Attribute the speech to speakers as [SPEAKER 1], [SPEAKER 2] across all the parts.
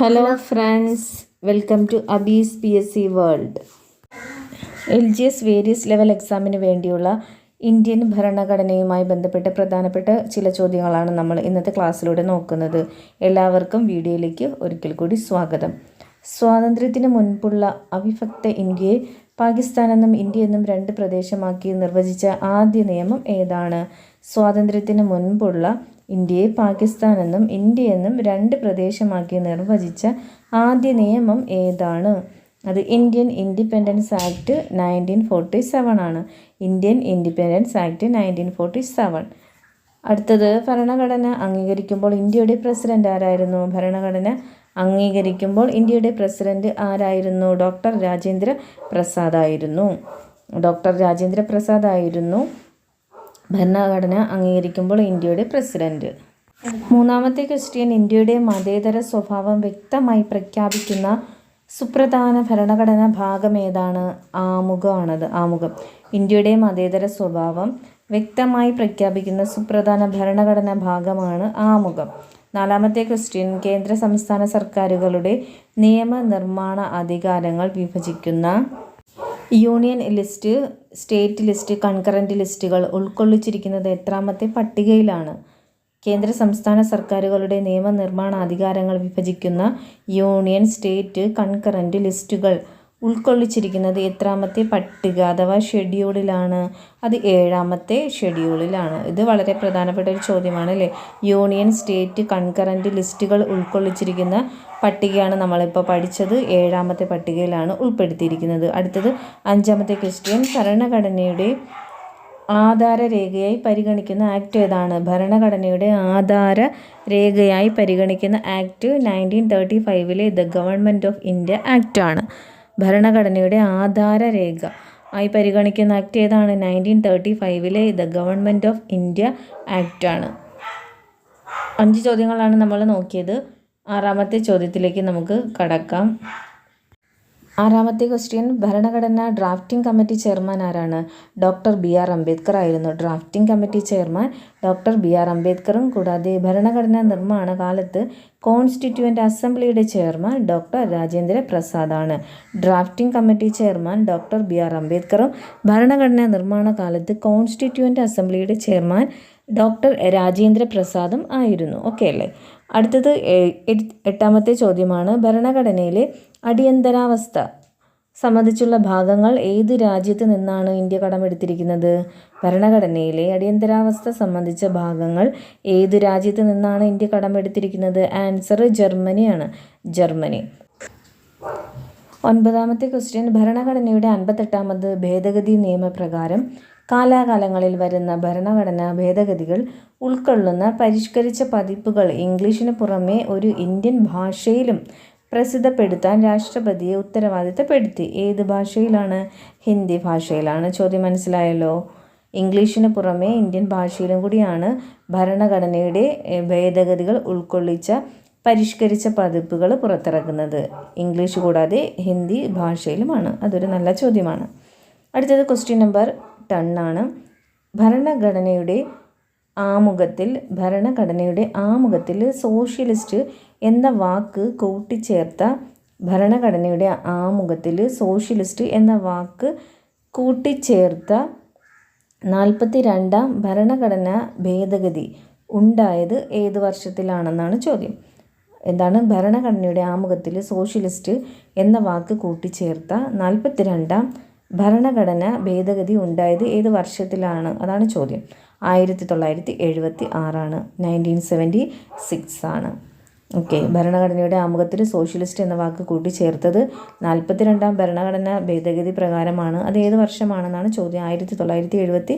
[SPEAKER 1] Hello friends welcome to Abee's P S C world L G S various level എക്സാമിന് വേണ്ടിയുള്ള Indian ഭരണഘടനയുമായി ബന്ധപ്പെട്ട പ്രധാനപ്പെട്ട ചില ചോദ്യങ്ങളാണ് നമ്മൾ ഇന്നത്തെ ക്ലാസ്സിലൂടെ നോക്കുന്നത്. എല്ലാവർക്കും വീഡിയോയിലേക്ക് ഒരിക്കൽ കൂടി സ്വാഗതം. സ്വാതന്ത്ര്യത്തിന് മുൻപുള്ള അവിഭക്ത ഇന്ത്യയെ പാകിസ്ഥാൻ എന്നും ഇന്ത്യ എന്നും രണ്ട് പ്രദേശമാക്കി നിർവചിച്ച ആദ്യ നിയമം ഏതാണ്? സ്വാതന്ത്ര്യത്തിന് മുൻപുള്ള ഇന്ത്യയെ പാകിസ്ഥാൻ എന്നും ഇന്ത്യ എന്നും രണ്ട് പ്രദേശമാക്കി നിർവചിച്ച ആദ്യ നിയമം ഏതാണ്? അത് Indian independence act nineteen forty seven ആണ്. Indian independence act nineteen forty seven. അടുത്തത് ഭരണഘടന അംഗീകരിക്കുമ്പോൾ ഇന്ത്യയുടെ പ്രസിഡന്റ് ആരായിരുന്നു? ഭരണഘടന അംഗീകരിക്കുമ്പോൾ ഇന്ത്യയുടെ പ്രസിഡന്റ് ആരായിരുന്നു? ഡോക്ടർ രാജേന്ദ്ര പ്രസാദ് ആയിരുന്നു ഡോക്ടർ രാജേന്ദ്ര പ്രസാദ് ആയിരുന്നു ഭരണഘടന അംഗീകരിക്കുമ്പോൾ ഇന്ത്യയുടെ പ്രസിഡന്റ്. മൂന്നാമത്തെ ക്വസ്റ്റ്യൻ ഇന്ത്യയുടെ മതേതര സ്വഭാവം വ്യക്തമായി പ്രഖ്യാപിക്കുന്ന സുപ്രധാന ഭരണഘടനാ ഭാഗം ഏതാണ്? ആമുഖമാണത് ആമുഖം. ഇന്ത്യയുടെ മതേതര സ്വഭാവം വ്യക്തമായി പ്രഖ്യാപിക്കുന്ന സുപ്രധാന ഭരണഘടനാ ഭാഗമാണ് ആമുഖം. നാലാമത്തെ ക്വസ്റ്റ്യൻ കേന്ദ്ര സംസ്ഥാന സർക്കാരുകളുടെ നിയമനിർമ്മാണ അധികാരങ്ങൾ വിഭജിക്കുന്ന union list state list concurrent ലിസ്റ്റുകൾ ഉൾക്കൊള്ളിച്ചിരിക്കുന്നത് എത്രാമത്തെ പട്ടികയിലാണ്. കേന്ദ്ര സംസ്ഥാന സർക്കാരുകളുടെ നിയമനിർമ്മാണ അധികാരങ്ങൾ വിഭജിക്കുന്ന യൂണിയൻ സ്റ്റേറ്റ് കൺകറന്റ് ലിസ്റ്റുകൾ ഉൾക്കൊള്ളിച്ചിരിക്കുന്നത് എത്രാമത്തെ പട്ടിക അഥവാ ഷെഡ്യൂളിലാണ്. അത് ഏഴാമത്തെ ഷെഡ്യൂളിലാണ്. ഇത് വളരെ പ്രധാനപ്പെട്ട ഒരു ചോദ്യമാണ് അല്ലേ യൂണിയൻ സ്റ്റേറ്റ് കൺകറന്റ് ലിസ്റ്റുകൾ ഉൾക്കൊള്ളിച്ചിരിക്കുന്ന പട്ടികയാണ് നമ്മളിപ്പോൾ പഠിച്ചത്. ഏഴാമത്തെ പട്ടികയിലാണ് ഉൾപ്പെടുത്തിയിരിക്കുന്നത്. അടുത്തത് അഞ്ചാമത്തെ ക്വസ്റ്റ്യൻ ഭരണഘടനയുടെ ആധാര രേഖയായി പരിഗണിക്കുന്ന ആക്ട് ഏതാണ്? ഭരണഘടനയുടെ ആധാര രേഖയായി പരിഗണിക്കുന്ന ആക്ട് നയന്റീൻ തേർട്ടി ഫൈവിലെ ദ ഗവൺമെന്റ് ഓഫ് ഇന്ത്യ ആക്റ്റാണ് ഭരണഘടനയുടെ ആധാരരേഖ ആയി പരിഗണിക്കുന്ന ആക്ട് ഏതാണ്? നയന്റീൻ തേർട്ടി ഫൈവിലെ ദ ഗവൺമെന്റ് ഓഫ് ഇന്ത്യ ആക്റ്റാണ് അഞ്ച് ചോദ്യങ്ങളാണ് നമ്മൾ നോക്കിയത്. ആറാമത്തെ ചോദ്യത്തിലേക്ക് നമുക്ക് കടക്കാം. ആറാമത്തെ ക്വസ്റ്റ്യൻ ഭരണഘടനാ ഡ്രാഫ്റ്റിംഗ് കമ്മിറ്റി ചെയർമാൻ ആരാണ്? ഡോക്ടർ ബി ആർ അംബേദ്കർ ആയിരുന്നു. Drafting committee chairman doctor B R അംബേദ്കറും കൂടാതെ ഭരണഘടനാ നിർമ്മാണ കാലത്ത് കോൺസ്റ്റിറ്റ്യൂവന്റ് അസംബ്ലിയുടെ chairman doctor Rajendra പ്രസാദാണ് drafting committee chairman doctor B R അംബേദ്കറും ഭരണഘടനാ നിർമ്മാണ കാലത്ത് കോൺസ്റ്റിറ്റ്യൂവന്റ് അസംബ്ലിയുടെ ചെയർമാൻ ഡോക്ടർ രാജേന്ദ്ര പ്രസാദും ആയിരുന്നു. ഓക്കെ അല്ലേ? അടുത്തത് എട്ടാമത്തെ ചോദ്യമാണ്. ഭരണഘടനയിലെ അടിയന്തരാവസ്ഥ സംബന്ധിച്ചുള്ള ഭാഗങ്ങൾ ഏത് രാജ്യത്ത് നിന്നാണ് ഇന്ത്യ കടമെടുത്തിരിക്കുന്നത്? ഭരണഘടനയിലെ അടിയന്തരാവസ്ഥ സംബന്ധിച്ച ഭാഗങ്ങൾ ഏത് രാജ്യത്ത് നിന്നാണ് ഇന്ത്യ കടമെടുത്തിരിക്കുന്നത്? ആൻസർ ജർമ്മനിയാണ്. ജർമ്മനി. ഒൻപതാമത്തെ ക്വസ്റ്റ്യൻ. ഭരണഘടനയുടെ അൻപത്തെട്ടാമത് ഭേദഗതി നിയമപ്രകാരം കാലാകാലങ്ങളിൽ വരുന്ന ഭരണഘടനാ ഭേദഗതികൾ ഉൾക്കൊള്ളുന്ന പരിഷ്കരിച്ച പതിപ്പുകൾ ഇംഗ്ലീഷിന് പുറമേ ഒരു ഇന്ത്യൻ ഭാഷയിലും പ്രസിദ്ധപ്പെടുത്താൻ രാഷ്ട്രപതിയെ ഉത്തരവാദിത്തപ്പെടുത്തി. ഏത് ഭാഷയിലാണ്? ഹിന്ദി ഭാഷയിലാണ്. ചോദ്യം മനസ്സിലായല്ലോ? ഇംഗ്ലീഷിന് പുറമേ ഇന്ത്യൻ ഭാഷയിലും കൂടിയാണ് ഭരണഘടനയുടെ ഭേദഗതികൾ ഉൾക്കൊള്ളിച്ച പരിഷ്കരിച്ച പതിപ്പുകൾ പുറത്തിറക്കുന്നത്. ഇംഗ്ലീഷ് കൂടാതെ ഹിന്ദി ഭാഷയിലുമാണ്. അതൊരു നല്ല ചോദ്യമാണ്. അടുത്തത് ക്വസ്റ്റ്യൻ നമ്പർ ടണ്ണാണ്. ഭരണഘടനയുടെ ആമുഖത്തിൽ ഭരണഘടനയുടെ ആമുഖത്തിൽ സോഷ്യലിസ്റ്റ് എന്ന വാക്ക് കൂട്ടിച്ചേർത്ത ഭരണഘടനയുടെ ആമുഖത്തിൽ സോഷ്യലിസ്റ്റ് എന്ന വാക്ക് കൂട്ടിച്ചേർത്ത നാൽപ്പത്തി രണ്ടാം ഭരണഘടനാ ഭേദഗതി ഉണ്ടായത് ഏത് വർഷത്തിലാണെന്നാണ് ചോദ്യം. എന്താണ് ഭരണഘടനയുടെ ആമുഖത്തിൽ സോഷ്യലിസ്റ്റ് എന്ന വാക്ക് കൂട്ടിച്ചേർത്ത നാൽപ്പത്തി രണ്ടാം ഭരണഘടന ഭേദഗതി ഉണ്ടായത് ഏത് വർഷത്തിലാണ്? അതാണ് ചോദ്യം. ആയിരത്തി തൊള്ളായിരത്തി എഴുപത്തി ആറാണ് നയന്റീൻ സെവന്റി സിക്സ് ആണ്. ഓക്കെ ഭരണഘടനയുടെ ആമുഖത്തിൽ സോഷ്യലിസ്റ്റ് എന്ന വാക്ക് കൂട്ടിച്ചേർത്തത് നാൽപ്പത്തി രണ്ടാം ഭരണഘടന ഭേദഗതി പ്രകാരമാണ്. അത് ഏത് വർഷമാണെന്നാണ് ചോദ്യം. ആയിരത്തി തൊള്ളായിരത്തി എഴുപത്തി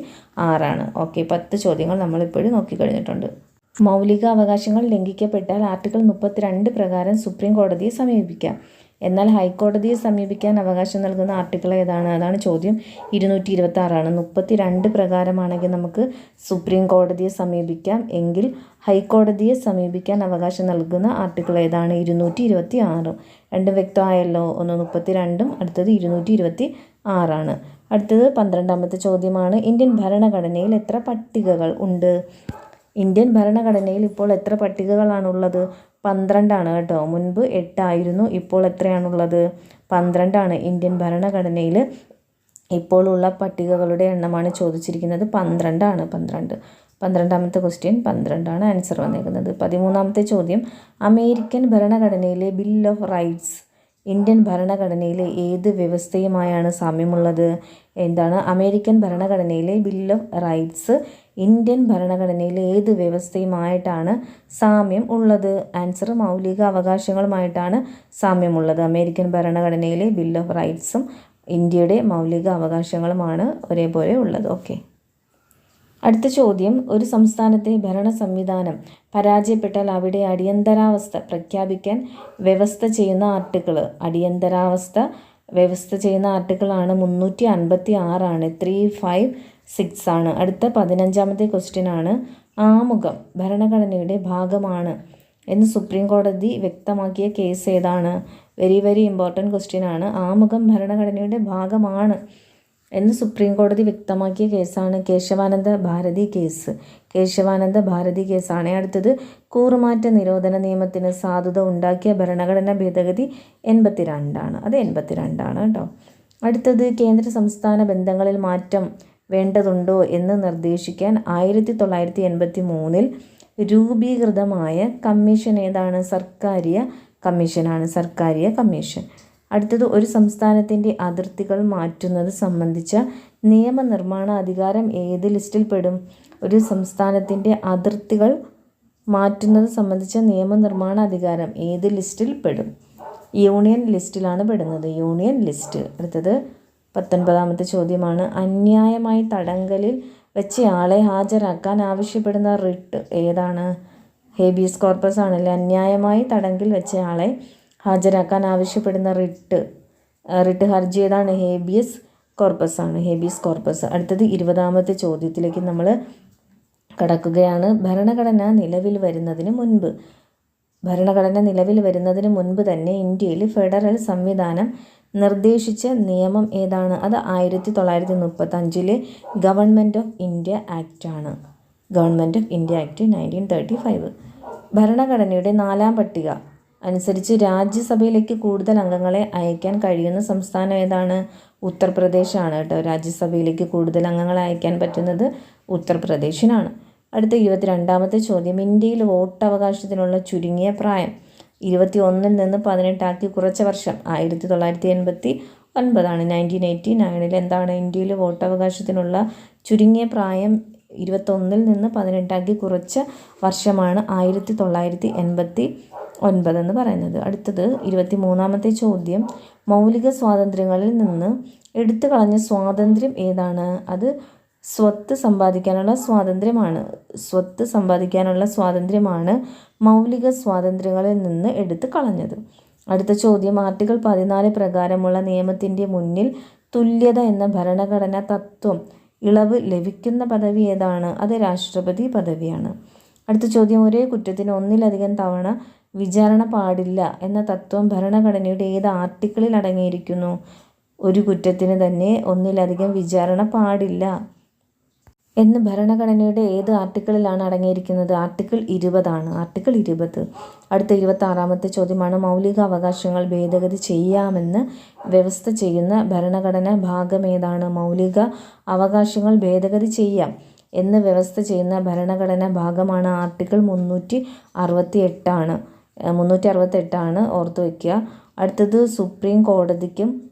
[SPEAKER 1] ആറാണ് ഓക്കെ പത്ത് ചോദ്യങ്ങൾ നമ്മളിപ്പോഴും നോക്കിക്കഴിഞ്ഞിട്ടുണ്ട്. മൗലിക അവകാശങ്ങൾ ലംഘിക്കപ്പെട്ടാൽ ആർട്ടിക്കിൾ മുപ്പത്തിരണ്ട് പ്രകാരം സുപ്രീം കോടതിയെ സമീപിക്കാം. എന്നാൽ ഹൈക്കോടതിയെ സമീപിക്കാൻ അവകാശം നൽകുന്ന ആർട്ടിക്കിൾ ഏതാണ്? അതാണ് ചോദ്യം ഇരുന്നൂറ്റി ഇരുപത്തി ആറാണ് മുപ്പത്തി രണ്ട് പ്രകാരമാണെങ്കിൽ നമുക്ക് സുപ്രീം കോടതിയെ സമീപിക്കാം. എങ്കിൽ ഹൈക്കോടതിയെ സമീപിക്കാൻ അവകാശം നൽകുന്ന ആർട്ടിക്കിൾ ഏതാണ്? ഇരുന്നൂറ്റി ഇരുപത്തി ആറ് രണ്ടും വ്യക്തമായല്ലോ. ഒന്ന് മുപ്പത്തി രണ്ടും അടുത്തത് ഇരുന്നൂറ്റി ഇരുപത്തി ആറാണ് അടുത്തത് പന്ത്രണ്ടാമത്തെ ചോദ്യമാണ്. ഇന്ത്യൻ ഭരണഘടനയിൽ എത്ര പട്ടികകൾ ഉണ്ട്? ഇന്ത്യൻ ഭരണഘടനയിൽ ഇപ്പോൾ എത്ര പട്ടികകളാണുള്ളത്? പന്ത്രണ്ടാണ് കേട്ടോ. മുൻപ് എട്ടായിരുന്നു ഇപ്പോൾ എത്രയാണുള്ളത്? പന്ത്രണ്ടാണ്. ഇന്ത്യൻ ഭരണഘടനയിൽ ഇപ്പോഴുള്ള പട്ടികകളുടെ എണ്ണമാണ് ചോദിച്ചിരിക്കുന്നത്. പന്ത്രണ്ടാണ് പന്ത്രണ്ട്. പന്ത്രണ്ടാമത്തെ ക്വസ്റ്റ്യൻ പന്ത്രണ്ടാണ് ആൻസർ വന്നേക്കുന്നത്. പതിമൂന്നാമത്തെ ചോദ്യം അമേരിക്കൻ ഭരണഘടനയിലെ ബിൽ ഓഫ് റൈറ്റ്സ് ഇന്ത്യൻ ഭരണഘടനയിലെ ഏത് വ്യവസ്ഥയുമായാണ് സാമ്യമുള്ളത്? എന്താണ്? അമേരിക്കൻ ഭരണഘടനയിലെ ബിൽ ഓഫ് റൈറ്റ്സ് ഇന്ത്യൻ ഭരണഘടനയിലെ ഏത് വ്യവസ്ഥയുമായിട്ടാണ് സാമ്യം ഉള്ളത്? ആൻസർ മൗലിക അവകാശങ്ങളുമായിട്ടാണ് സാമ്യമുള്ളത്. അമേരിക്കൻ ഭരണഘടനയിലെ ബിൽ ഓഫ് റൈറ്റ്സും ഇന്ത്യയുടെ മൗലിക അവകാശങ്ങളുമാണ് ഒരേപോലെ ഉള്ളത്. ഓക്കെ അടുത്ത ചോദ്യം. ഒരു സംസ്ഥാനത്തെ ഭരണ സംവിധാനം പരാജയപ്പെട്ടാൽ അവിടെ അടിയന്തരാവസ്ഥ പ്രഖ്യാപിക്കാൻ വ്യവസ്ഥ ചെയ്യുന്ന ആർട്ടിക്കിൾ അടിയന്തരാവസ്ഥ വ്യവസ്ഥ ചെയ്യുന്ന ആർട്ടിക്കിളാണ് മുന്നൂറ്റി അൻപത്തി ആറാണ് ത്രീ ഫൈവ് സിക്സ് ആണ്. അടുത്ത പതിനഞ്ചാമത്തെ ക്വസ്റ്റ്യൻ ആണ് ആമുഖം ഭരണഘടനയുടെ ഭാഗമാണ് എന്ന് സുപ്രീം കോടതി വ്യക്തമാക്കിയ കേസ് ഏതാണ്? വെരി വെരി ഇമ്പോർട്ടന്റ് ക്വസ്റ്റ്യൻ ആണ്. ആമുഖം ഭരണഘടനയുടെ ഭാഗമാണ് എന്ന് സുപ്രീം കോടതി വ്യക്തമാക്കിയ കേസാണ് കേശവാനന്ദ ഭാരതി കേസ് കേശവാനന്ദ ഭാരതി കേസാണ് അടുത്തത് കൂറുമാറ്റ നിരോധന നിയമത്തിന് സാധുത ഉണ്ടാക്കിയ ഭരണഘടനാ ഭേദഗതി എൺപത്തിരണ്ടാണ്. അത് എൺപത്തിരണ്ടാണ് കേട്ടോ. അടുത്തത് കേന്ദ്ര സംസ്ഥാന ബന്ധങ്ങളിൽ മാറ്റം വേണ്ടതുണ്ടോ എന്ന് നിർദ്ദേശിക്കാൻ ആയിരത്തി തൊള്ളായിരത്തി എൺപത്തി മൂന്നിൽ രൂപീകൃതമായ കമ്മീഷൻ ഏതാണ്? സർക്കാരിയ കമ്മീഷനാണ്. സർക്കാരിയ കമ്മീഷൻ. അടുത്തത് ഒരു സംസ്ഥാനത്തിന്റെ അതിർത്തികൾ മാറ്റുന്നത് സംബന്ധിച്ച നിയമനിർമ്മാണ അധികാരം ഏത് ലിസ്റ്റിൽ പെടും? ഒരു സംസ്ഥാനത്തിന്റെ അതിർത്തികൾ മാറ്റുന്നത് സംബന്ധിച്ച നിയമനിർമ്മാണ അധികാരം ഏത് ലിസ്റ്റിൽ പെടും? യൂണിയൻ ലിസ്റ്റിലാണ് പെടുന്നത്. Union list. അടുത്തത് പത്തൊൻപതാമത്തെ ചോദ്യമാണ്. അന്യായമായി തടങ്കലിൽ വെച്ച് ആളെ ഹാജരാക്കാൻ ആവശ്യപ്പെടുന്ന റിട്ട് ഏതാണ്? ഹേബിയസ് കോർപ്പസ് ആണല്ലേ? അന്യായമായി തടങ്കിൽ വെച്ച ആളെ ഹാജരാക്കാൻ ആവശ്യപ്പെടുന്ന റിട്ട് റിട്ട് ഹർജി ഏതാണ്? ഹേബിയസ് കോർപ്പസ് ആണ്. Habeas corpus. അടുത്തത് ഇരുപതാമത്തെ ചോദ്യത്തിലേക്ക് നമ്മൾ കടക്കുകയാണ്. ഭരണഘടന നിലവിൽ വരുന്നതിന് മുൻപ് ഭരണഘടന നിലവിൽ വരുന്നതിന് മുൻപ് തന്നെ ഇന്ത്യയിൽ ഫെഡറൽ സംവിധാനം നിർദ്ദേശിച്ച നിയമം ഏതാണ്? അത് ആയിരത്തി തൊള്ളായിരത്തി മുപ്പത്തഞ്ചിലെ ഗവൺമെന്റ് ഓഫ് ഇന്ത്യ ആക്റ്റ് ആണ്. Government of India act nineteen thirty five. ഭരണഘടനയുടെ നാലാം പട്ടിക. അനുസരിച്ച് രാജ്യസഭയിലേക്ക് കൂടുതൽ അംഗങ്ങളെ അയക്കാൻ കഴിയുന്ന സംസ്ഥാനം ഏതാണ്? ഉത്തർപ്രദേശാണ് കേട്ടോ. രാജ്യസഭയിലേക്ക് കൂടുതൽ അംഗങ്ങളെ അയക്കാൻ പറ്റുന്നത് ഉത്തർപ്രദേശിനാണ്. അടുത്ത ഇരുപത്തിരണ്ടാമത്തെ ചോദ്യം. ഇന്ത്യയിൽ വോട്ടവകാശത്തിനുള്ള ചുരുങ്ങിയ പ്രായം. ഇരുപത്തി ഒന്നിൽ നിന്ന് പതിനെട്ടാക്കി കുറച്ച വർഷം. ആയിരത്തി തൊള്ളായിരത്തി എൺപത്തി ഒൻപതാണ് നയന്റീൻ എയ്റ്റി നയനിൽ എന്താണ് ഇന്ത്യയിൽ വോട്ടവകാശത്തിനുള്ള ചുരുങ്ങിയ പ്രായം? ഇരുപത്തൊന്നിൽ നിന്ന് പതിനെട്ടാക്കി കുറച്ച വർഷമാണ് ആയിരത്തി തൊള്ളായിരത്തി എൺപത്തി ഒൻപത് എന്ന് പറയുന്നത്. അടുത്തത് ഇരുപത്തി മൂന്നാമത്തെ ചോദ്യം. മൗലിക സ്വാതന്ത്ര്യങ്ങളിൽ നിന്ന് എടുത്തു കളഞ്ഞ സ്വാതന്ത്ര്യം ഏതാണ്? അത് സ്വത്ത് സമ്പാദിക്കാനുള്ള സ്വാതന്ത്ര്യമാണ്. സ്വത്ത് സമ്പാദിക്കാനുള്ള സ്വാതന്ത്ര്യമാണ് മൗലിക സ്വാതന്ത്ര്യങ്ങളിൽ നിന്ന് എടുത്തു കളഞ്ഞത്. അടുത്ത ചോദ്യം ആർട്ടിക്കിൾ പതിനാല് പ്രകാരമുള്ള നിയമത്തിന്റെ മുന്നിൽ തുല്യത എന്ന ഭരണഘടനാ തത്വം ഇളവ് ലഭിക്കുന്ന പദവി ഏതാണ്? അത് രാഷ്ട്രപതി പദവിയാണ്. അടുത്ത ചോദ്യം ഒരേ കുറ്റത്തിന് ഒന്നിലധികം തവണ വിചാരണ പാടില്ല എന്ന തത്വം ഭരണഘടനയുടെ ഏത് ആർട്ടിക്കിളിൽ അടങ്ങിയിരിക്കുന്നു? ഒരു കുറ്റത്തിന് തന്നെ ഒന്നിലധികം വിചാരണ പാടില്ല. എന്ന് ഭരണഘടനയുടെ ഏത് ആർട്ടിക്കിളിലാണ് അടങ്ങിയിരിക്കുന്നത്? ആർട്ടിക്കിൾ ഇരുപതാണ്. ആർട്ടിക്കിൾ ഇരുപത്. അടുത്ത ഇരുപത്തി ആറാമത്തെ ചോദ്യമാണ് മൗലിക അവകാശങ്ങൾ ഭേദഗതി ചെയ്യാമെന്ന് വ്യവസ്ഥ ചെയ്യുന്ന ഭരണഘടന ഭാഗം ഏതാണ്? മൗലിക അവകാശങ്ങൾ ഭേദഗതി ചെയ്യാം എന്ന് വ്യവസ്ഥ ചെയ്യുന്ന ഭരണഘടന ഭാഗമാണ് ആർട്ടിക്കിൾ മുന്നൂറ്റി അറുപത്തി എട്ടാണ് മുന്നൂറ്റി അറുപത്തെട്ടാണ് ഓർത്ത് വയ്ക്കുക. അടുത്തത് സുപ്രീം കോടതിക്കും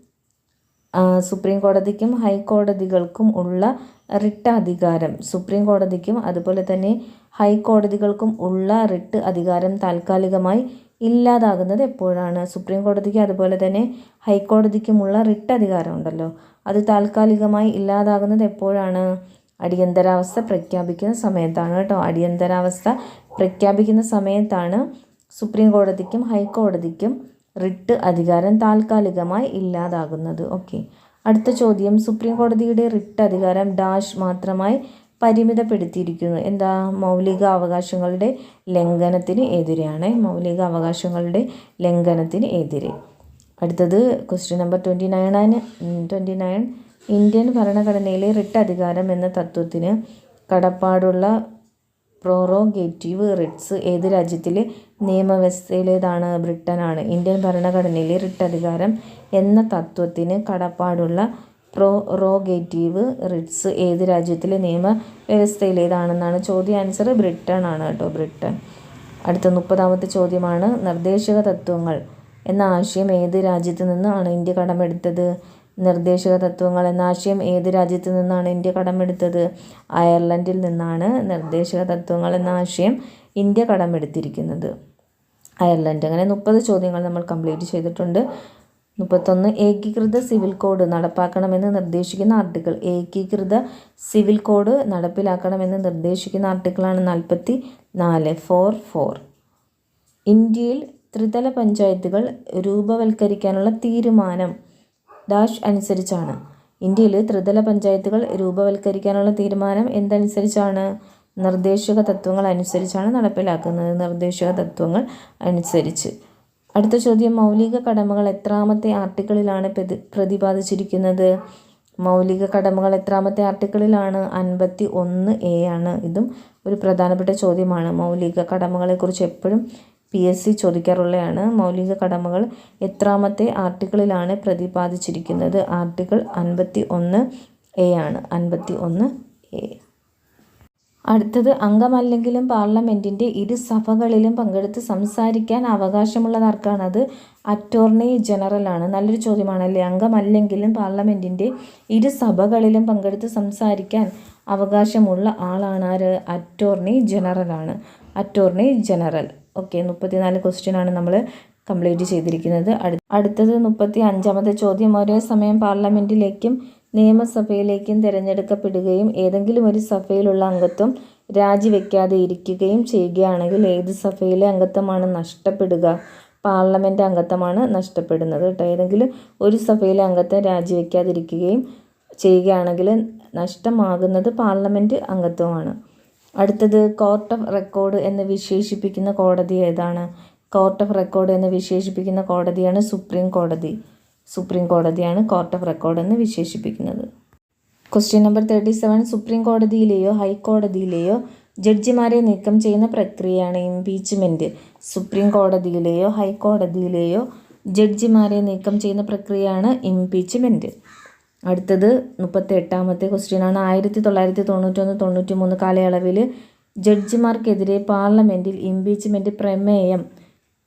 [SPEAKER 1] സുപ്രീം കോടതിക്കും ഹൈക്കോടതികൾക്കും ഉള്ള റിട്ട് അധികാരം. സുപ്രീം കോടതിക്കും അതുപോലെ തന്നെ ഹൈക്കോടതികൾക്കും ഉള്ള റിട്ട് അധികാരം താൽക്കാലികമായി ഇല്ലാതാകുന്നത് എപ്പോഴാണ്? സുപ്രീം കോടതിക്ക് അതുപോലെ തന്നെ ഹൈക്കോടതിക്കുമുള്ള റിട്ട് അധികാരം ഉണ്ടല്ലോ. അത് താൽക്കാലികമായി ഇല്ലാതാകുന്നത് എപ്പോഴാണ്? അടിയന്തരാവസ്ഥ പ്രഖ്യാപിക്കുന്ന സമയത്താണ് കേട്ടോ. അടിയന്തരാവസ്ഥ പ്രഖ്യാപിക്കുന്ന സമയത്താണ് സുപ്രീം കോടതിക്കും ഹൈക്കോടതിക്കും റിട്ട് അധികാരം താൽക്കാലികമായി ഇല്ലാതാകുന്നത്. ഓക്കെ. അടുത്ത ചോദ്യം. സുപ്രീം കോടതിയുടെ റിട്ട് അധികാരം ഡാഷ് മാത്രമായി പരിമിതപ്പെടുത്തിയിരിക്കുന്നു. എന്താ? മൗലിക അവകാശങ്ങളുടെ ലംഘനത്തിന് എതിരെയാണ്. മൗലിക അവകാശങ്ങളുടെ ലംഘനത്തിന് എതിരെ. അടുത്തത് question number twenty nine twenty nine Indian ഭരണഘടനയിലെ റിട്ട് അധികാരം എന്ന തത്വത്തിന് കടപ്പാടുള്ള പ്രൊറോഗേറ്റീവ് റിട്സ് ഏത് രാജ്യത്തിലെ നിയമവ്യവസ്ഥയിലേതാണ്? ബ്രിട്ടനാണ്. ഇന്ത്യൻ ഭരണഘടനയിലെ റിട്ട് അധികാരം എന്ന തത്വത്തിന് കടപ്പാടുള്ള പ്രോറോഗേറ്റീവ് റിട്സ് ഏത് രാജ്യത്തിലെ നിയമവ്യവസ്ഥയിലേതാണെന്നാണ് ചോദ്യ ആൻസർ. ബ്രിട്ടനാണ് കേട്ടോ ബ്രിട്ടൻ. അടുത്ത മുപ്പതാമത്തെ ചോദ്യമാണ് നിർദ്ദേശക തത്വങ്ങൾ എന്ന ആശയം ഏത് രാജ്യത്ത് നിന്നാണ് ഇന്ത്യ കടമെടുത്തത്? നിർദ്ദേശക തത്വങ്ങൾ എന്ന ആശയം ഏത് രാജ്യത്ത് നിന്നാണ് ഇന്ത്യ കടമെടുത്തത്? അയർലൻഡിൽ നിന്നാണ് നിർദ്ദേശക തത്വങ്ങൾ എന്ന ആശയം ഇന്ത്യ കടമെടുത്തിരിക്കുന്നത്. അയർലൻഡ്. അങ്ങനെ മുപ്പത് ചോദ്യങ്ങൾ നമ്മൾ കംപ്ലീറ്റ് ചെയ്തിട്ടുണ്ട്. മുപ്പത്തൊന്ന് ഏകീകൃത സിവിൽ കോഡ് നടപ്പാക്കണമെന്ന് നിർദ്ദേശിക്കുന്ന ആർട്ടിക്കിൾ. ഏകീകൃത സിവിൽ കോഡ് നടപ്പിലാക്കണമെന്ന് നിർദ്ദേശിക്കുന്ന ആർട്ടിക്കിളാണ് നാൽപ്പത്തി നാല് ഫോർ ഫോർ. ഇന്ത്യയിൽ ത്രിതല പഞ്ചായത്തുകൾ രൂപവൽക്കരിക്കാനുള്ള തീരുമാനം ഡാഷ് അനുസരിച്ചാണ്. ഇന്ത്യയിൽ ത്രിതല പഞ്ചായത്തുകൾ രൂപവൽക്കരിക്കാനുള്ള തീരുമാനം എന്തനുസരിച്ചാണ്? നിർദ്ദേശക തത്വങ്ങൾ അനുസരിച്ചാണ് നടപ്പിലാക്കുന്നത്. നിർദ്ദേശക തത്വങ്ങൾ അനുസരിച്ച്. അടുത്ത ചോദ്യം. മൗലിക കടമകൾ എത്രാമത്തെ ആർട്ടിക്കിളിലാണ് പ്രതിപാദിച്ചിരിക്കുന്നത്? മൗലിക കടമകൾ എത്രാമത്തെ ആർട്ടിക്കിളിലാണ്? അൻപത്തി ഒന്ന് എ ആണ്. ഇതും ഒരു പ്രധാനപ്പെട്ട ചോദ്യമാണ്. മൗലിക കടമകളെക്കുറിച്ച് എപ്പോഴും പി എസ് സി ചോദിക്കാറുള്ളതാണ് മൗലിക കടമകൾ എത്രാമത്തെ ആർട്ടിക്കിളിലാണ് പ്രതിപാദിച്ചിരിക്കുന്നത്? ആർട്ടിക്കിൾ അൻപത്തി ഒന്ന് എ ആണ്. അൻപത്തി ഒന്ന് എ. അടുത്തത് അംഗമല്ലെങ്കിലും പാർലമെന്റിന്റെ ഇരു സഭകളിലും പങ്കെടുത്ത് സംസാരിക്കാൻ അവകാശമുള്ളത് ആർക്കാണ്? അത് അറ്റോർണി ജനറലാണ് നല്ലൊരു ചോദ്യമാണല്ലേ? അംഗമല്ലെങ്കിലും പാർലമെന്റിന്റെ ഇരു സഭകളിലും പങ്കെടുത്ത് സംസാരിക്കാൻ അവകാശമുള്ള ആളാണ് ആര്? അറ്റോർണി ജനറലാണ് അറ്റോർണി ജനറൽ. ഓക്കെ മുപ്പത്തിനാല് ക്വസ്റ്റ്യൻ ആണ് നമ്മൾ കംപ്ലീറ്റ് ചെയ്തിരിക്കുന്നത്. അടുത്തത് മുപ്പത്തി അഞ്ചാമത്തെ ചോദ്യം. ഒരേ സമയം പാർലമെന്റിലേക്കും നിയമസഭയിലേക്കും തിരഞ്ഞെടുക്കപ്പെടുകയും ഏതെങ്കിലും ഒരു സഭയിലുള്ള അംഗത്വം രാജിവെക്കാതെ ഇരിക്കുകയും ചെയ്യുകയാണെങ്കിൽ ഏത് സഭയിലെ അംഗത്വമാണ് നഷ്ടപ്പെടുക? പാർലമെന്റ് അംഗത്വമാണ് നഷ്ടപ്പെടുന്നത് കേട്ടോ. ഏതെങ്കിലും ഒരു സഭയിലെ അംഗത്വം രാജിവെക്കാതിരിക്കുകയും ചെയ്യുകയാണെങ്കിൽ നഷ്ടമാകുന്നത് പാർലമെന്റ് അംഗത്വമാണ്. അടുത്തത് കോർട്ട് ഓഫ് റെക്കോർഡ് എന്ന് വിശേഷിപ്പിക്കുന്ന കോടതി ഏതാണ്? കോർട്ട് ഓഫ് റെക്കോർഡ് എന്ന് വിശേഷിപ്പിക്കുന്ന കോടതിയാണ് സുപ്രീം കോടതി. സുപ്രീം കോടതിയാണ് കോർട്ട് ഓഫ് റെക്കോർഡ് എന്ന് വിശേഷിപ്പിക്കുന്നത്. Question number thirty seven supreme കോടതിയിലെയോ ഹൈക്കോടതിയിലെയോ ജഡ്ജിമാരെ നീക്കം ചെയ്യുന്ന പ്രക്രിയയാണ് ഇംപീച്ച്മെന്റ് സുപ്രീം കോടതിയിലെയോ ഹൈക്കോടതിയിലെയോ ജഡ്ജിമാരെ നീക്കം ചെയ്യുന്ന പ്രക്രിയയാണ് ഇംപീച്ച്മെന്റ് അടുത്തത് മുപ്പത്തി എട്ടാമത്തെ ക്വസ്റ്റ്യനാണ് ആയിരത്തി തൊള്ളായിരത്തി തൊണ്ണൂറ്റൊന്ന് തൊണ്ണൂറ്റി മൂന്ന് കാലയളവിൽ ജഡ്ജിമാർക്കെതിരെ പാർലമെന്റിൽ ഇംപീച്ച്മെന്റ് പ്രമേയം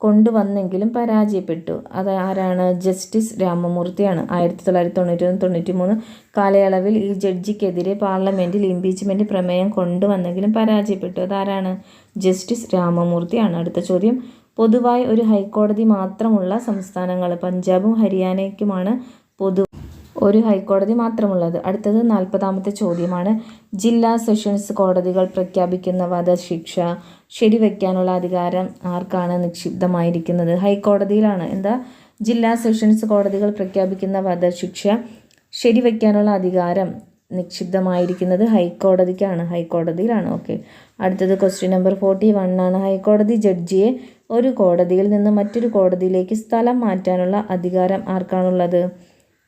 [SPEAKER 1] കൊണ്ടുവന്നെങ്കിലും പരാജയപ്പെട്ടു. അത് ആരാണ്? ജസ്റ്റിസ് രാമമൂർത്തിയാണ്. ആയിരത്തി തൊള്ളായിരത്തി തൊണ്ണൂറ്റി ഒന്ന് തൊണ്ണൂറ്റി മൂന്ന് കാലയളവിൽ ഈ ജഡ്ജിക്കെതിരെ പാർലമെന്റിൽ ഇംപീച്ച്മെന്റ് പ്രമേയം കൊണ്ടുവന്നെങ്കിലും പരാജയപ്പെട്ടു. അതാരാണ് ജസ്റ്റിസ് രാമമൂർത്തിയാണ്. അടുത്ത ചോദ്യം. പൊതുവായി ഒരു ഹൈക്കോടതി മാത്രമുള്ള സംസ്ഥാനങ്ങൾ പഞ്ചാബും ഹരിയാനയ്ക്കുമാണ് പൊതു ഒരു ഹൈക്കോടതി മാത്രമുള്ളത്. അടുത്തത് നാൽപ്പതാമത്തെ ചോദ്യമാണ്. ജില്ലാ സെഷൻസ് കോടതികൾ പ്രഖ്യാപിക്കുന്ന വധശിക്ഷ ശരിവയ്ക്കാനുള്ള അധികാരം ആർക്കാണ് നിക്ഷിപ്തമായിരിക്കുന്നത്? ഹൈക്കോടതിയിലാണ്. എന്താ? ജില്ലാ സെഷൻസ് കോടതികൾ പ്രഖ്യാപിക്കുന്ന വധശിക്ഷ ശരിവയ്ക്കാനുള്ള അധികാരം നിക്ഷിപ്തമായിരിക്കുന്നത് ഹൈക്കോടതിക്കാണ്. ഹൈക്കോടതിയിലാണ്. ഓക്കെ. അടുത്തത് ക്വസ്റ്റ്യൻ നമ്പർ ഫോർട്ടി വൺ ആണ്. ഹൈക്കോടതി ജഡ്ജിയെ ഒരു കോടതിയിൽ നിന്ന് മറ്റൊരു കോടതിയിലേക്ക് സ്ഥലം മാറ്റാനുള്ള അധികാരം ആർക്കാണുള്ളത്?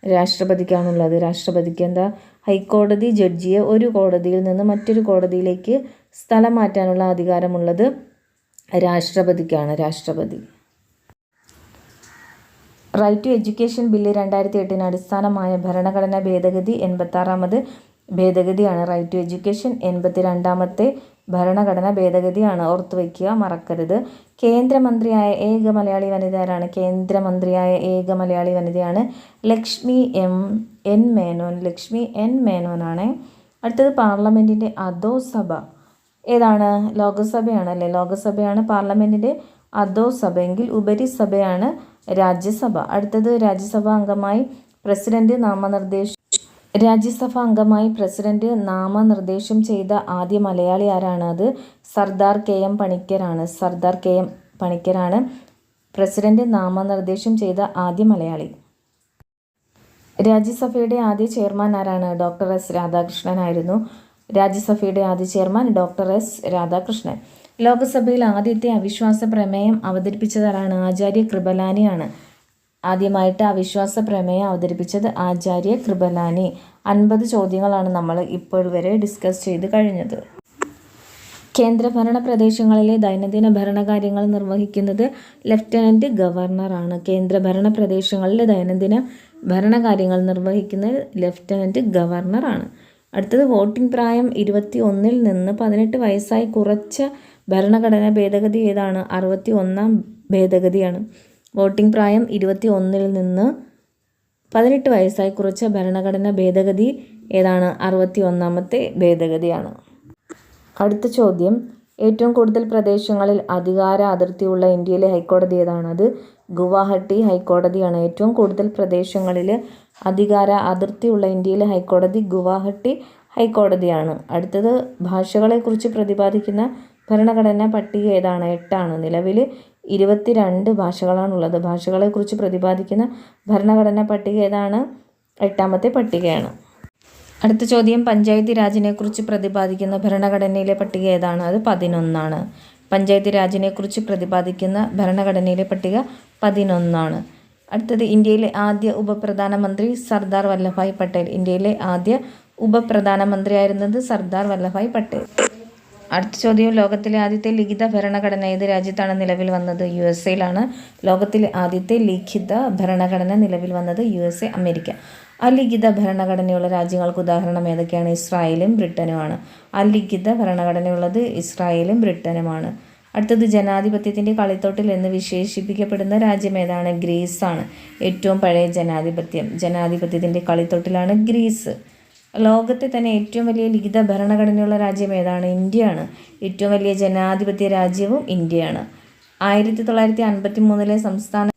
[SPEAKER 1] രാഷ്ട്രപതിക്കാണുള്ളത്. രാഷ്ട്രപതിക്ക് എന്താ? ഹൈക്കോടതി ജഡ്ജിയെ ഒരു കോടതിയിൽ നിന്ന് മറ്റൊരു കോടതിയിലേക്ക് സ്ഥലം മാറ്റാനുള്ള അധികാരമുള്ളത് രാഷ്ട്രപതിക്കാണ്. രാഷ്ട്രപതി. റൈറ്റ് ടു എഡ്യൂക്കേഷൻ ബില്ല് രണ്ടായിരത്തി എട്ടിന് അടിസ്ഥാനമായ ഭരണഘടനാ ഭേദഗതി എൺപത്താറാമത് ഭേദഗതിയാണ്. റൈറ്റ് ടു എഡ്യൂക്കേഷൻ എൺപത്തി ഭരണഘടന ഭരണഘടനാ ഭേദഗതിയാണ്. ഓർത്തു വയ്ക്കുക മറക്കരുത്. കേന്ദ്രമന്ത്രിയായ ഏക മലയാളി വനിത ആരാണ് കേന്ദ്രമന്ത്രിയായ ഏക മലയാളി വനിതയാണ് Lakshmi M N Menon. Lakshmi N മേനോനാണ്. അടുത്തത് പാർലമെന്റിന്റെ അധോസഭ. ഏതാണ്? ലോകസഭയാണ് അല്ലേ? ലോകസഭയാണ് പാർലമെന്റിന്റെ അധോസഭ. എങ്കിൽ ഉപരിസഭയാണ് രാജ്യസഭ. അടുത്തത് രാജ്യസഭാ അംഗമായി പ്രസിഡന്റ് നാമനിർദ്ദേശം രാജ്യസഭാ അംഗമായി പ്രസിഡന്റ് നാമനിർദ്ദേശം ചെയ്ത ആദ്യ മലയാളി ആരാണ്? അത് സർദാർ കെ എം പണിക്കരാണ്. സർദാർ കെ എം പണിക്കരാണ് പ്രസിഡന്റ് നാമനിർദ്ദേശം ചെയ്ത ആദ്യ മലയാളി. രാജ്യസഭയുടെ ആദ്യ ചെയർമാൻ ആരാണ്? ഡോക്ടർ എസ് രാധാകൃഷ്ണൻ ആയിരുന്നു. രാജ്യസഭയുടെ ആദ്യ ചെയർമാൻ ഡോക്ടർ എസ് രാധാകൃഷ്ണൻ. ലോക്സഭയിൽ ആദ്യത്തെ അവിശ്വാസ പ്രമേയം അവതരിപ്പിച്ചതാരാണ് ആചാര്യ കൃപലാനിയാണ്. ആദ്യമായിട്ട് അവിശ്വാസ പ്രമേയം അവതരിപ്പിച്ചത് ആചാര്യ കൃപലാനി അൻപത് ചോദ്യങ്ങളാണ് നമ്മൾ ഇപ്പോൾ വരെ ഡിസ്കസ് ചെയ്ത് കഴിഞ്ഞത്. കേന്ദ്രഭരണ പ്രദേശങ്ങളിലെ ദൈനംദിന ഭരണകാര്യങ്ങൾ നിർവഹിക്കുന്നത് ലഫ്റ്റനന്റ് ഗവർണറാണ് കേന്ദ്രഭരണ പ്രദേശങ്ങളിലെ ദൈനംദിന ഭരണകാര്യങ്ങൾ നിർവഹിക്കുന്നത് ലഫ്റ്റനന്റ് ഗവർണറാണ് അടുത്തത് വോട്ടിംഗ് പ്രായം ഇരുപത്തി ഒന്നിൽ നിന്ന് പതിനെട്ട് വയസ്സായി കുറച്ച ഭരണഘടനാ ഭേദഗതി ഏതാണ്? അറുപത്തി ഒന്നാം ഭേദഗതിയാണ്. വോട്ടിംഗ് പ്രായം ഇരുപത്തി ഒന്നിൽ നിന്ന് പതിനെട്ട് വയസ്സായി കുറച്ച ഭരണഘടന ഭേദഗതി ഏതാണ്? അറുപത്തി ഒന്നാമത്തെ ഭേദഗതിയാണ്. അടുത്ത ചോദ്യം. ഏറ്റവും കൂടുതൽ പ്രദേശങ്ങളിൽ അധികാര അതിർത്തിയുള്ള ഇന്ത്യയിലെ ഹൈക്കോടതി ഏതാണ്? അത് ഗുവാഹട്ടി ഹൈക്കോടതിയാണ്. ഏറ്റവും കൂടുതൽ പ്രദേശങ്ങളിൽ അധികാര അതിർത്തിയുള്ള ഇന്ത്യയിലെ ഹൈക്കോടതി ഗുവാഹട്ടി ഹൈക്കോടതിയാണ്. അടുത്തത് ഭാഷകളെക്കുറിച്ച് പ്രതിപാദിക്കുന്ന ഭരണഘടനാ പട്ടിക ഏതാണ്? എട്ടാണ്. നിലവിൽ ഇരുപത്തിരണ്ട് ഭാഷകളാണുള്ളത്. ഭാഷകളെക്കുറിച്ച് പ്രതിപാദിക്കുന്ന ഭരണഘടനാ പട്ടിക ഏതാണ്? എട്ടാമത്തെ പട്ടികയാണ്. അടുത്ത ചോദ്യം പഞ്ചായത്ത് രാജിനെക്കുറിച്ച് പ്രതിപാദിക്കുന്ന ഭരണഘടനയിലെ പട്ടിക ഏതാണ്? അത് പതിനൊന്നാണ്. പഞ്ചായത്ത് രാജിനെക്കുറിച്ച് പ്രതിപാദിക്കുന്ന ഭരണഘടനയിലെ പട്ടിക പതിനൊന്നാണ്. അടുത്തത് ഇന്ത്യയിലെ ആദ്യ ഉപപ്രധാനമന്ത്രി സർദാർ വല്ലഭായ് പട്ടേൽ. ഇന്ത്യയിലെ ആദ്യ ഉപപ്രധാനമന്ത്രിയായിരുന്നത് സർദാർ വല്ലഭായ് പട്ടേൽ. അടുത്ത ചോദ്യം ലോകത്തിലെ ആദ്യത്തെ ലിഖിത ഭരണഘടന ഏത് രാജ്യത്താണ് നിലവിൽ വന്നത്? യു എസ് എയിലാണ് ലോകത്തിലെ ആദ്യത്തെ ലിഖിത ഭരണഘടന നിലവിൽ വന്നത് യു എസ് എ അമേരിക്ക. അലിഖിത ഭരണഘടനയുള്ള രാജ്യങ്ങൾക്ക് ഉദാഹരണം ഏതൊക്കെയാണ്? ഇസ്രായേലും ബ്രിട്ടനുമാണ്. അലിഖിത ഭരണഘടനയുള്ളത് ഇസ്രായേലും ബ്രിട്ടനുമാണ്. അടുത്തത് ജനാധിപത്യത്തിന്റെ കളിത്തോട്ടിൽ എന്ന് വിശേഷിപ്പിക്കപ്പെടുന്ന രാജ്യം ഏതാണ്? ഗ്രീസാണ്. ഏറ്റവും പഴയ ജനാധിപത്യം. ജനാധിപത്യത്തിന്റെ കളിത്തോട്ടിലാണ് ഗ്രീസ്. ലോകത്തെ തന്നെ ഏറ്റവും വലിയ ലിഖിത ഭരണഘടനയുള്ള രാജ്യം ഏതാണ്? ഇന്ത്യയാണ്. ഏറ്റവും വലിയ ജനാധിപത്യ രാജ്യവും ഇന്ത്യയാണ്. ആയിരത്തി തൊള്ളായിരത്തി അൻപത്തി മൂന്നിലെ സംസ്ഥാന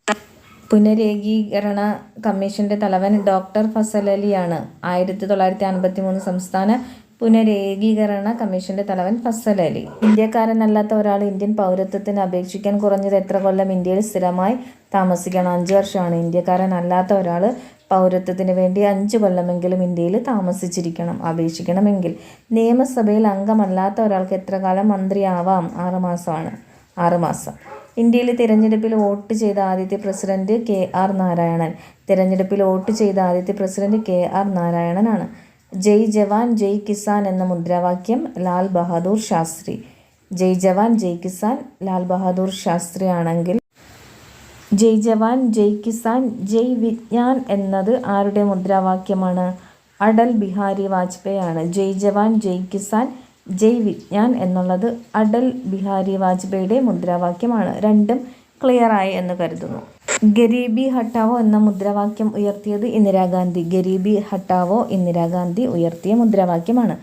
[SPEAKER 1] പുനരേകീകരണ കമ്മീഷന്റെ തലവൻ ഡോക്ടർ ഫസൽ അലിയാണ് ആയിരത്തി തൊള്ളായിരത്തി അൻപത്തി മൂന്ന് സംസ്ഥാന പുനരേകീകരണ കമ്മീഷന്റെ തലവൻ ഫസൽ അലി ഇന്ത്യക്കാരനല്ലാത്ത ഒരാൾ ഇന്ത്യൻ പൗരത്വത്തിന് അപേക്ഷിക്കാൻ കുറഞ്ഞത് എത്ര കൊല്ലം ഇന്ത്യയിൽ സ്ഥിരമായി താമസിക്കണം? അഞ്ച് വർഷമാണ്. ഇന്ത്യക്കാരനല്ലാത്ത ഒരാൾ പൗരത്വത്തിന് വേണ്ടി അഞ്ച് കൊല്ലമെങ്കിലും ഇന്ത്യയിൽ താമസിച്ചിരിക്കണം അപേക്ഷിക്കണമെങ്കിൽ. നിയമസഭയിൽ അംഗമല്ലാത്ത ഒരാൾക്ക് എത്ര കാലം മന്ത്രിയാവാം? ആറുമാസമാണ് ആറുമാസം ഇന്ത്യയിൽ തിരഞ്ഞെടുപ്പിൽ വോട്ട് ചെയ്ത ആദ്യത്തെ പ്രസിഡന്റ് കെ ആർ നാരായണൻ. തിരഞ്ഞെടുപ്പിൽ വോട്ട് ചെയ്ത ആദ്യത്തെ പ്രസിഡന്റ് കെ ആർ നാരായണനാണ്. ജയ് ജവാൻ ജയ് കിസാൻ എന്ന മുദ്രാവാക്യം ലാൽ ബഹാദൂർ ശാസ്ത്രി. ജയ് ജവാൻ ജയ് കിസാൻ ലാൽ ബഹാദൂർ ശാസ്ത്രി ആണെങ്കിൽ ജയ് ജവാൻ ജയ് കിസാൻ ജയ് വിജ്ഞാൻ എന്നത് ആരുടെ മുദ്രാവാക്യമാണ്? അടൽ ബിഹാരി വാജ്പേയി ആണ് ജയ് ജവാൻ ജയ് കിസാൻ ജയ് വിജ്ഞാൻ എന്നുള്ളത് അടൽ ബിഹാരി വാജ്പേയിയുടെ മുദ്രാവാക്യമാണ്. രണ്ടും ക്ലിയറായി എന്ന് കരുതുന്നു. ഗരീബി ഹട്ടാവോ എന്ന മുദ്രാവാക്യം ഉയർത്തിയത് ഇന്ദിരാഗാന്ധി. ഗരീബി ഹട്ടാവോ ഇന്ദിരാഗാന്ധി ഉയർത്തിയ മുദ്രാവാക്യമാണ്.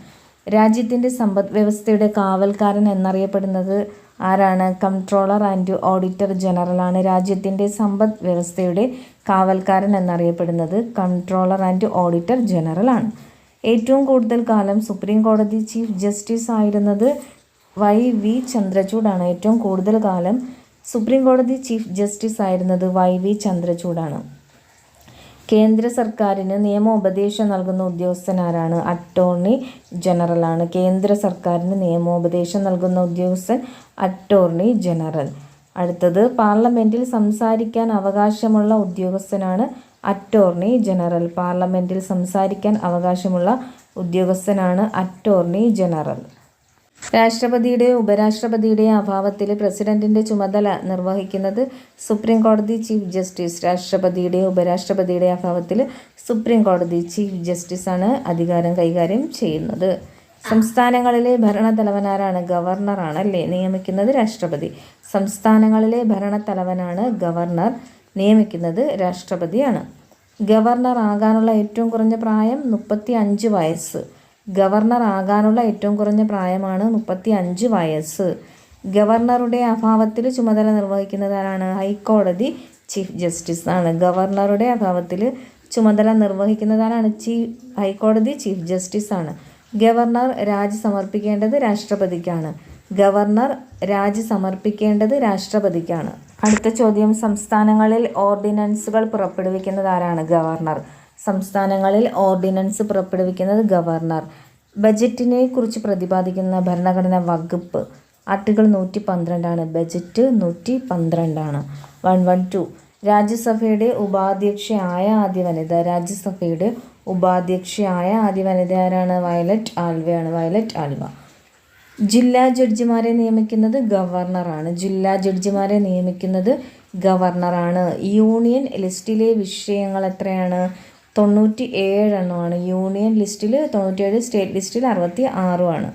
[SPEAKER 1] രാജ്യത്തിന്റെ സമ്പദ് വ്യവസ്ഥയുടെ കാവൽക്കാരൻ എന്നറിയപ്പെടുന്നത് ആരാണ് കംട്രോളർ ആൻഡ് ഓഡിറ്റർ ജനറലാണ് രാജ്യത്തിന്റെ സമ്പദ് വ്യവസ്ഥയുടെ കാവൽക്കാരൻ എന്നറിയപ്പെടുന്നത്. കൺട്രോളർ ആൻഡ് ഓഡിറ്റർ ജനറലാണ് ഏറ്റവും കൂടുതൽ കാലം സുപ്രീം കോടതി ചീഫ് ജസ്റ്റിസ് ആയിരുന്നത് വൈ വി ചന്ദ്രചൂഡാണ് ഏറ്റവും കൂടുതൽ കാലം സുപ്രീം കോടതി ചീഫ് ജസ്റ്റിസ് ആയിരുന്നത് വൈ വി ചന്ദ്രചൂഡാണ് കേന്ദ്ര സർക്കാരിന് നിയമോപദേശം നൽകുന്ന ഉദ്യോഗസ്ഥൻ ആരാണ് അറ്റോർണി ജനറലാണ്. കേന്ദ്ര സർക്കാരിന് നിയമോപദേശം നൽകുന്ന ഉദ്യോഗസ്ഥൻ അറ്റോർണി ജനറൽ. അടുത്തത് പാർലമെന്റിൽ സംസാരിക്കാൻ അവകാശമുള്ള ഉദ്യോഗസ്ഥനാണ് അറ്റോർണി ജനറൽ. പാർലമെന്റിൽ സംസാരിക്കാൻ അവകാശമുള്ള ഉദ്യോഗസ്ഥനാണ് അറ്റോർണി ജനറൽ. രാഷ്ട്രപതിയുടെ ഉപരാഷ്ട്രപതിയുടെ അഭാവത്തിൽ പ്രസിഡന്റിന്റെ ചുമതല നിർവഹിക്കുന്നത് സുപ്രീം കോടതി ചീഫ് ജസ്റ്റിസ്. രാഷ്ട്രപതിയുടെ ഉപരാഷ്ട്രപതിയുടെ അഭാവത്തിൽ സുപ്രീം കോടതി ചീഫ് ജസ്റ്റിസാണ് അധികാരം കൈകാര്യം ചെയ്യുന്നത്. സംസ്ഥാനങ്ങളിലെ ഭരണത്തലവനാരാണ് ഗവർണറാണ് അല്ലേ നിയമിക്കുന്നത് രാഷ്ട്രപതി? സംസ്ഥാനങ്ങളിലെ ഭരണത്തലവനാണ് ഗവർണർ നിയമിക്കുന്നത് രാഷ്ട്രപതിയാണ്. ഗവർണർ ആകാനുള്ള ഏറ്റവും കുറഞ്ഞ പ്രായം മുപ്പത്തി അഞ്ച് വയസ്സ്. ഗവർണർ ആകാനുള്ള ഏറ്റവും കുറഞ്ഞ പ്രായമാണ് മുപ്പത്തി അഞ്ച് വയസ്സ്. ഗവർണറുടെ അഭാവത്തിൽ ചുമതല നിർവഹിക്കുന്നത് ആരാണ്? ഹൈക്കോടതി ചീഫ് ജസ്റ്റിസ് ആണ്. ഗവർണറുടെ അഭാവത്തിൽ ചുമതല നിർവഹിക്കുന്നത് ആരാണ്? ചീഫ് ഹൈക്കോടതി ചീഫ് ജസ്റ്റിസ് ആണ്. ഗവർണർ രാജി സമർപ്പിക്കേണ്ടത് രാഷ്ട്രപതിക്കാണ്. ഗവർണർ രാജി സമർപ്പിക്കേണ്ടത് രാഷ്ട്രപതിക്കാണ്. അടുത്ത ചോദ്യം. സംസ്ഥാനങ്ങളിൽ ഓർഡിനൻസുകൾ പുറപ്പെടുവിക്കുന്നത് ആരാണ്? ഗവർണർ. സംസ്ഥാനങ്ങളിൽ ഓർഡിനൻസ് പുറപ്പെടുവിക്കുന്നത് ഗവർണർ. ബജറ്റിനെ കുറിച്ച് പ്രതിപാദിക്കുന്ന ഭരണഘടനാ വകുപ്പ് ആർട്ടിക്കിൾ നൂറ്റി പന്ത്രണ്ടാണ് ബജറ്റ് നൂറ്റി പന്ത്രണ്ടാണ് വൺ വൺ ടു. രാജ്യസഭയുടെ ഉപാധ്യക്ഷയായ ആദ്യ വനിത. രാജ്യസഭയുടെ ഉപാധ്യക്ഷയായ ആദ്യ വനിത ആരാണ്? വയലറ്റ് ആൽവയാണ്. വയലറ്റ് ആൽവ. ജില്ലാ ജഡ്ജിമാരെ നിയമിക്കുന്നത് ഗവർണറാണ്. ജില്ലാ ജഡ്ജിമാരെ നിയമിക്കുന്നത് ഗവർണറാണ്. യൂണിയൻ ലിസ്റ്റിലെ വിഷയങ്ങൾ എത്രയാണ്? തൊണ്ണൂറ്റി ഏഴെണ്ണമാണ് യൂണിയൻ ലിസ്റ്റിൽ തൊണ്ണൂറ്റിയേഴ് സ്റ്റേറ്റ് ലിസ്റ്റിൽ അറുപത്തി ആറുമാണ്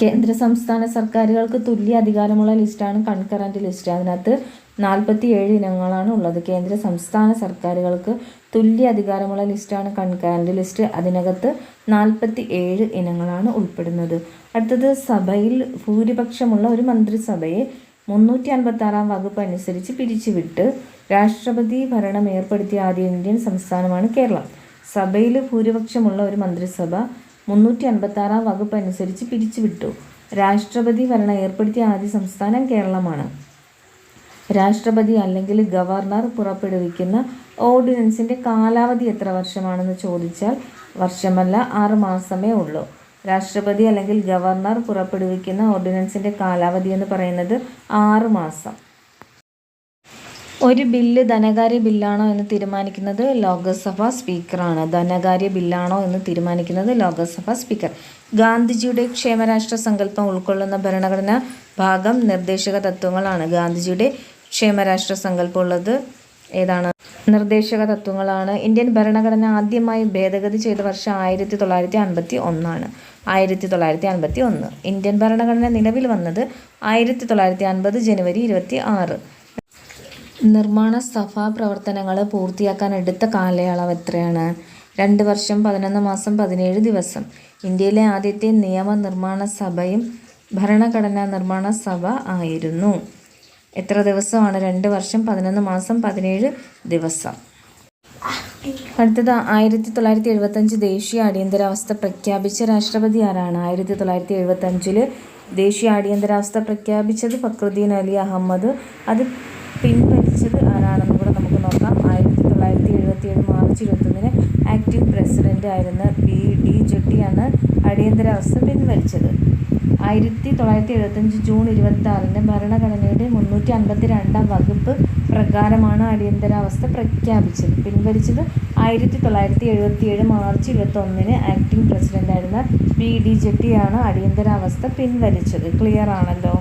[SPEAKER 1] കേന്ദ്ര സംസ്ഥാന സർക്കാരുകൾക്ക് തുല്യ അധികാരമുള്ള ലിസ്റ്റാണ് കൺകറന്റ് ലിസ്റ്റ്. അതിനകത്ത് നാൽപ്പത്തി ഏഴ് ഇനങ്ങളാണ് ഉള്ളത്. കേന്ദ്ര സംസ്ഥാന സർക്കാരുകൾക്ക് തുല്യ അധികാരമുള്ള ലിസ്റ്റാണ് കൺകറന്റ് ലിസ്റ്റ്. അതിനകത്ത് നാൽപ്പത്തി ഏഴ് ഇനങ്ങളാണ് ഉൾപ്പെടുന്നത്. അടുത്തത് സഭയിൽ ഭൂരിപക്ഷമുള്ള ഒരു മന്ത്രിസഭയെ മുന്നൂറ്റി അൻപത്തി ആറാം വകുപ്പ് അനുസരിച്ച് പിരിച്ചുവിട്ട് രാഷ്ട്രപതി ഭരണം ഏർപ്പെടുത്തിയ ആദ്യ ഇന്ത്യൻ സംസ്ഥാനമാണ് കേരളം. സഭയിൽ ഭൂരിപക്ഷമുള്ള ഒരു മന്ത്രിസഭ മുന്നൂറ്റി അൻപത്തി ആറാം വകുപ്പ് അനുസരിച്ച് പിരിച്ചുവിട്ടു. രാഷ്ട്രപതി ഭരണം ഏർപ്പെടുത്തിയ ആദ്യ സംസ്ഥാനം കേരളമാണ്. രാഷ്ട്രപതി അല്ലെങ്കിൽ ഗവർണർ പുറപ്പെടുവിക്കുന്ന ഓർഡിനൻസിന്റെ കാലാവധി എത്ര വർഷമാണെന്ന് ചോദിച്ചാൽ വർഷമല്ല ആറ് മാസമേ ഉള്ളൂ. രാഷ്ട്രപതി അല്ലെങ്കിൽ ഗവർണർ പുറപ്പെടുവിക്കുന്ന ഓർഡിനൻസിന്റെ കാലാവധി എന്ന് പറയുന്നത് ആറ് മാസം. ഒരു ബില്ല് ധനകാര്യ ബില്ലാണോ എന്ന് തീരുമാനിക്കുന്നത് ലോകസഭ സ്പീക്കറാണ്. ധനകാര്യ ബില്ലാണോ എന്ന് തീരുമാനിക്കുന്നത് ലോകസഭ സ്പീക്കർ. ഗാന്ധിജിയുടെ ക്ഷേമരാഷ്ട്ര സങ്കല്പം ഉൾക്കൊള്ളുന്ന ഭരണഘടന ഭാഗം നിർദ്ദേശക തത്വങ്ങളാണ്. ഗാന്ധിജിയുടെ ക്ഷേമരാഷ്ട്ര സങ്കല്പം ഉള്ളത് ഏതാണ്? നിർദ്ദേശക തത്വങ്ങളാണ്. ഇന്ത്യൻ ഭരണഘടന ആദ്യമായി ഭേദഗതി ചെയ്ത വർഷം ആയിരത്തി തൊള്ളായിരത്തി അൻപത്തി ഒന്നാണ്. ആയിരത്തി തൊള്ളായിരത്തി അൻപത്തി ഒന്ന് ഇന്ത്യൻ ഭരണഘടന നിലവിൽ വന്നത് ആയിരത്തി തൊള്ളായിരത്തി അൻപത് ജനുവരി ഇരുപത്തി ആറ് നിർമ്മാണ സഭാ പ്രവർത്തനങ്ങൾ പൂർത്തിയാക്കാൻ എടുത്ത കാലയളവ് എത്രയാണ്? രണ്ട് വർഷം പതിനൊന്ന് മാസം പതിനേഴ് ദിവസം. ഇന്ത്യയിലെ ആദ്യത്തെ നിയമ നിർമ്മാണ സഭയും ഭരണഘടനാ നിർമ്മാണ സഭ ആയിരുന്നു. എത്ര ദിവസമാണ്? രണ്ട് വർഷം പതിനൊന്ന് മാസം പതിനേഴ് ദിവസം. അടുത്തത് ആയിരത്തി തൊള്ളായിരത്തി എഴുപത്തഞ്ച് ദേശീയ അടിയന്തരാവസ്ഥ പ്രഖ്യാപിച്ച രാഷ്ട്രപതി ആരാണ്? ആയിരത്തി തൊള്ളായിരത്തി എഴുപത്തഞ്ചിൽ ദേശീയ അടിയന്തരാവസ്ഥ പ്രഖ്യാപിച്ചത് ഫക്രുദ്ദീൻ അലി അഹമ്മദ്. അത് പിൻവലിച്ചത് ആരാണെന്ന് കൂടെ നമുക്ക് നോക്കാം. ആയിരത്തി തൊള്ളായിരത്തി എഴുപത്തി ഏഴ് മാർച്ച് ഇരുപത്തൊന്നിന് ആക്ടിംഗ് പ്രസിഡന്റ് ആയിരുന്ന പി ഡി ജെട്ടിയാണ് അടിയന്തരാവസ്ഥ പിൻവലിച്ചത്. ആയിരത്തി തൊള്ളായിരത്തി എഴുപത്തഞ്ച് ജൂൺ ഇരുപത്തി ആറിന് ഭരണഘടനയുടെ മുന്നൂറ്റി അൻപത്തി രണ്ടാം വകുപ്പ് പ്രകാരമാണ് അടിയന്തരാവസ്ഥ പ്രഖ്യാപിച്ചത്. പിൻവലിച്ചത് ആയിരത്തി തൊള്ളായിരത്തി എഴുപത്തി ഏഴ് മാർച്ച് ഇരുപത്തി ഒന്നിന് ആക്ടിംഗ് പ്രസിഡന്റായിരുന്ന ബി ഡി ജെട്ടിയാണ് അടിയന്തരാവസ്ഥ പിൻവലിച്ചത്. ക്ലിയർ ആണല്ലോ?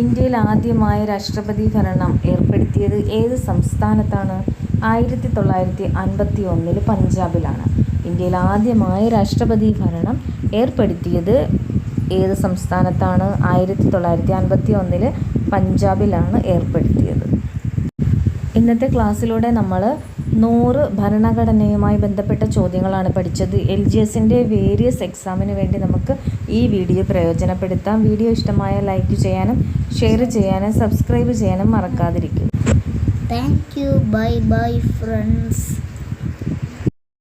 [SPEAKER 1] ഇന്ത്യയിൽ ആദ്യമായ രാഷ്ട്രപതി ഭരണം ഏർപ്പെടുത്തിയത് ഏത് സംസ്ഥാനത്താണ്? ആയിരത്തി തൊള്ളായിരത്തി അൻപത്തി ഒന്നിൽ പഞ്ചാബിലാണ്. ഇന്ത്യയിൽ ആദ്യമായ രാഷ്ട്രപതി ഭരണം ഏർപ്പെടുത്തിയത് ഏത് സംസ്ഥാനത്താണ്? ആയിരത്തി തൊള്ളായിരത്തി അൻപത്തി ഒന്നിൽ പഞ്ചാബിലാണ് ഏർപ്പെടുത്തിയത്. ഇന്നത്തെ ക്ലാസ്സിലൂടെ നമ്മൾ നൂറ് ഭരണഘടനയുമായി ബന്ധപ്പെട്ട ചോദ്യങ്ങളാണ് പഠിച്ചത്. എൽ ജി എസിന്റെ വേരിയസ് എക്സാമിന് വേണ്ടി നമുക്ക് ഈ വീഡിയോ പ്രയോജനപ്പെടുത്താം. വീഡിയോ ഇഷ്ടമായ ലൈക്ക് ചെയ്യാനും ഷെയർ ചെയ്യാനും സബ്സ്ക്രൈബ് ചെയ്യാനും മറക്കാതിരിക്കും
[SPEAKER 2] thank you bye bye friends.